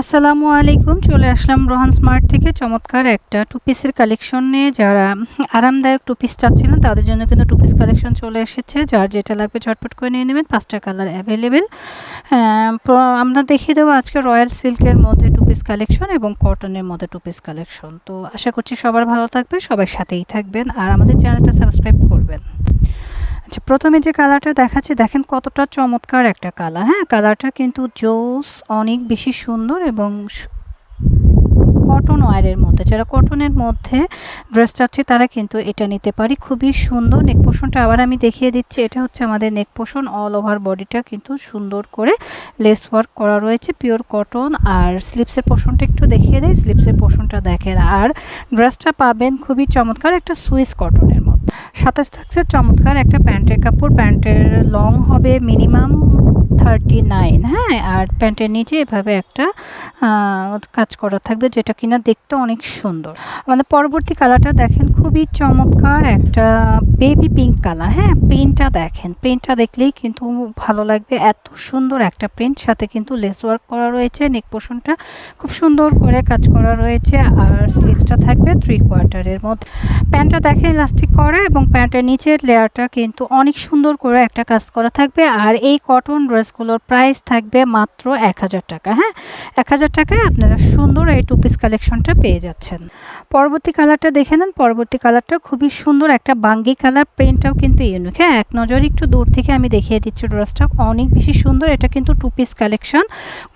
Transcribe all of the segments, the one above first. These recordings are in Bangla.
আসসালামু আলাইকুম। চলে আসলাম রোহান স্মার্ট থেকে। চমৎকার একটা টু পিসের কালেকশন নিয়ে। যারা আরামদায়ক টু পিস চাচ্ছিলেন, তাদের জন্য কিন্তু টু পিস কালেকশন চলে এসেছে। যার যেটা লাগবে ঝটপট করে নিয়ে নেবেন। পাঁচটা কালার অ্যাভেলেবেল আমরা দেখিয়ে দেবো আজকে রয়্যাল সিল্কের মধ্যে টু পিস কালেকশন এবং কটনের মধ্যে টু পিস কালেকশন তো আশা করছি সবার ভালো থাকবে সবার সাথেই থাকবেন। আর আমাদের চ্যানেলটা সাবস্ক্রাইব করবেন। আচ্ছা প্রথমে যে কালারটা দেখাচ্ছি, দেখেন কতটা চমৎকার একটা কালার। হ্যাঁ কালারটা কিন্তু জোস অনেক বেশি সুন্দর এবং কটন ওয়ারের মধ্যে, যারা কটনের মধ্যে ড্রেস চাচ্ছে তারা কিন্তু এটা নিতে পারি। খুবই সুন্দর নেক পোষণটা আবার আমি দেখিয়ে দিচ্ছি, এটা হচ্ছে আমাদের নেক পোষণ অল ওভার বডিটা কিন্তু সুন্দর করে লেস ওয়ার্ক করা রয়েছে পিওর কটন আর স্লিপসের পোষণটা একটু দেখিয়ে দেয় স্লিপসের পোষণটা দেখেন। আর ড্রেসটা পাবেন খুবই চমৎকার একটা সুইস কটনের সাতাশ থাকছে চমৎকার একটা প্যান্টের কাপড় প্যান্টের লং হবে মিনিমাম থার্টি নাইন হ্যাঁ আর প্যান্টের নিচে এভাবে একটা কাজ করা থাকবে যেটা কিনা দেখতে অনেক সুন্দর। আমাদের পরবর্তী কালারটা দেখেন খুবই চমৎকার একটা বেবি পিঙ্ক কালার। হ্যাঁ প্রিন্টটা দেখেন। প্রিন্টটা দেখলেই কিন্তু ভালো লাগবে। এত সুন্দর একটা প্রিন্ট সাথে কিন্তু লেস ওয়ার্ক করা রয়েছে নেক পোষণটা খুব সুন্দর করে কাজ করা রয়েছে, আর স্লিভসটা থাকবে থ্রি কোয়ার্টারের মধ্যে। প্যান্টটা দেখে ইলাস্টিক করা এবং প্যান্টের নিচের লেয়ারটা কিন্তু অনেক সুন্দর করে একটা কাজ করা থাকবে, আর এই কটন ড্রেসগুলোর প্রাইস থাকবে মাত্র এক হাজার টাকা হ্যাঁ? এক হাজার টাকায় আপনারা সুন্দর এই টু পিস কালেকশনটা পেয়ে যাচ্ছেন। পরবর্তী কালারটা দেখে নেন। পরবর্তী কালারটা খুবই সুন্দর একটা বাঙ্গি কালার প্রিন্টটাও কিন্তু ইউনিক হ্যাঁ? এক নজর একটু দূর থেকে আমি দেখিয়ে দিচ্ছি ড্রেসটা অনেক বেশি সুন্দর, এটা কিন্তু টু পিস কালেকশন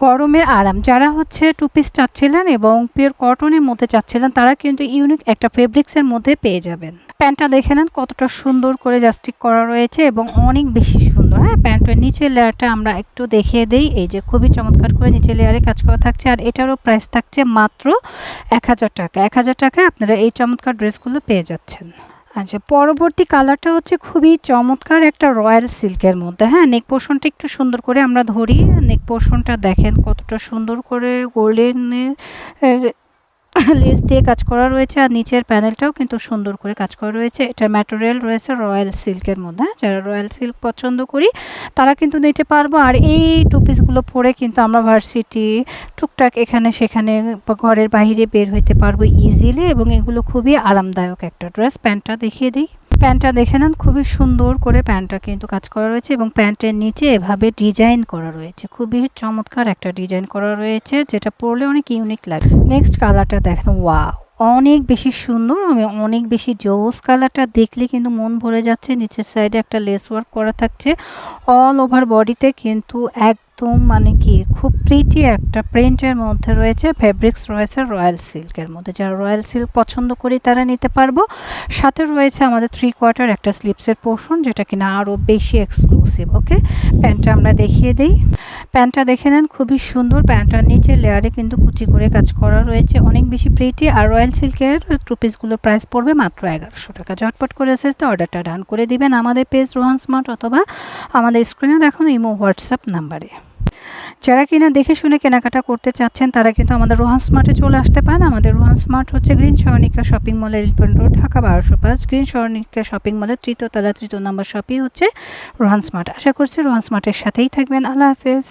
গরমের আরাম। যারা হচ্ছে টু পিস চাচ্ছিলেন এবং পিওর কটনের মধ্যে চাচ্ছিলেন, তারা কিন্তু ইউনিক একটা ফেব্রিক্সের মধ্যে পেয়ে যাবেন। প্যান্টটা দেখে নেন, কতটা সুন্দর করে জাস্টিক করা রয়েছে এবং অনেক বেশি সুন্দর। হ্যাঁ প্যান্টের নিচের লেয়ারটা আমরা একটু দেখিয়ে দিই। এই যে খুবই চমৎকার করে নিচের লেয়ারে কাজ করা থাকছে আর এটারও প্রাইস থাকছে মাত্র এক হাজার টাকা। এক হাজার টাকায় আপনারা এই চমৎকার ড্রেসগুলো পেয়ে যাচ্ছেন। আচ্ছা পরবর্তী কালারটা হচ্ছে খুবই চমৎকার একটা রয়্যাল সিল্কের মধ্যে। হ্যাঁ নেক পোর্শনটা একটু সুন্দর করে আমরা ধরি। নেক পোর্শনটা দেখেন কতটা সুন্দর করে গোল্ডেনের লেস দিয়ে কাজ করা রয়েছে আর নিচের প্যানেলটাও কিন্তু সুন্দর করে কাজ করা রয়েছে। এটার ম্যাটেরিয়াল রয়েছে রয়্যাল সিল্কের মধ্যে? যারা রয়্যাল সিল্ক পছন্দ করি, তারা কিন্তু নিতে পারব। আর এই টু পিসগুলো পরে কিন্তু আমরা ভার্সিটি টুকটাক এখানে সেখানে ঘরের বাইরে বের হইতে পারব ইজিলি এবং এগুলো খুবই আরামদায়ক একটা ড্রেস প্যান্টটা দেখিয়ে দিই। প্যান্টটা দেখে নেন, খুবই সুন্দর করে প্যান্টটা কিন্তু কাজ করা রয়েছে এবং প্যান্টের নিচে এভাবে ডিজাইন করা রয়েছে। খুবই চমৎকার একটা ডিজাইন করা রয়েছে, যেটা পরলে অনেক ইউনিক লাগে। নেক্সট কালারটা দেখেন ওয়া অনেক বেশি সুন্দর আমি অনেক বেশি জোস কালারটা দেখলে কিন্তু মন ভরে যাচ্ছে। নিচের সাইডে একটা লেস ওয়ার্ক করা থাকছে। অল ওভার বডিতে কিন্তু এক একদম মানে কি, খুব প্রিটি একটা প্রিন্টের মধ্যে রয়েছে ফেব্রিক্স রয়েছে রয়্যাল সিল্কের মধ্যে। যারা রয়্যাল সিল্ক পছন্দ করি তারা নিতে পারব। সাথে রয়েছে আমাদের থ্রি কোয়ার্টার একটা স্লিপসের পোর্শন যেটা কিনা আরও বেশি এক্সক্লুসিভ ওকে প্যান্টটা আমরা দেখিয়ে দিই। প্যান্টটা দেখে নেন, খুবই সুন্দর। প্যান্টটার নিচে লেয়ারে কিন্তু কুচি করে কাজ করা রয়েছে। অনেক বেশি প্রিটি আর রয়্যাল সিল্কের টু পিসগুলোর প্রাইস পড়বে মাত্র এগারোশো টাকা। ঝটপট করে এসেছে অর্ডারটা ডান করে দিবেন আমাদের পেজ রোহান স্মার্ট অথবা আমাদের স্ক্রিনে দেখুন ইমো হোয়াটসঅ্যাপ নাম্বারে যারা কিনা দেখে শুনে কেনাকাটা করতে চাচ্ছেন, তারা কিন্তু আমাদের রোহান স্মার্টে চলে আসতে পারেন। আমাদের রোহান স্মার্ট হচ্ছে গ্রিন সরণিকা শপিং মলে এলিফেন্ট রোড, ঢাকা বারোশো পাঁচ। গ্রিন স্বর্ণিকা শপিং মলের তৃতীয়তলা, তৃতীয় নম্বর শপই হচ্ছে রোহান স্মার্ট। আশা করছি রোহান স্মার্টের সাথেই থাকবেন। আল্লাহ হাফেজ।